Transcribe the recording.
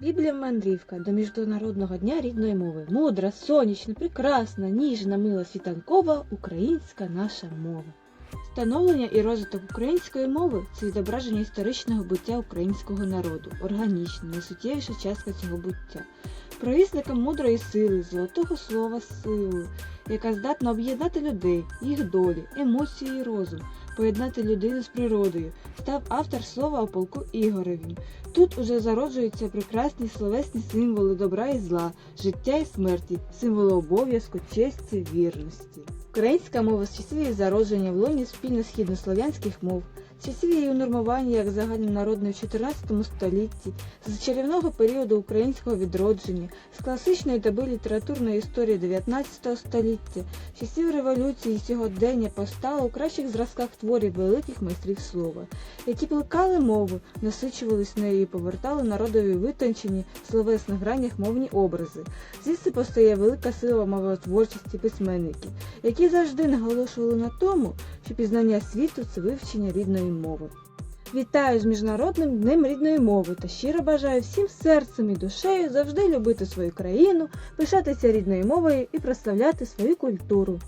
Біблія мандрівка до Міжнародного дня рідної мови. Мудра, сонячна, прекрасна, ніжна, мила, світанкова українська наша мова. Становлення і розвиток української мови це відображення історичного буття українського народу, органічна, найсуттєвіша частка цього буття. Провісником мудрої сили, золотого слова сили, яка здатна об'єднати людей, їх долі, емоції і розум, поєднати людину з природою, став автор слова о полку Ігоревім. Тут уже зароджуються прекрасні словесні символи добра і зла, життя і смерті, символи обов'язку, честі, вірності. Українська мова з часів зародження в лоні спільно-східнослов'янських мов, часів її унормування як загальнонародної в 14 столітті, з чарівного періоду українського відродження, з класичної доби літературної історії 19 століття, часів революції і сьогодення постала у кращих зразках творів великих майстрів слова, які плекали мову, насичувались нею і повертали народові витончені в словесних гранях мовні образи. Звідси постає велика сила мовотворчості письменників, які завжди наголошували на тому, що пізнання світу це вивчення рідної мови. Вітаю з Міжнародним днем рідної мови та щиро бажаю всім серцем і душею завжди любити свою країну, пишатися рідною мовою і прославляти свою культуру.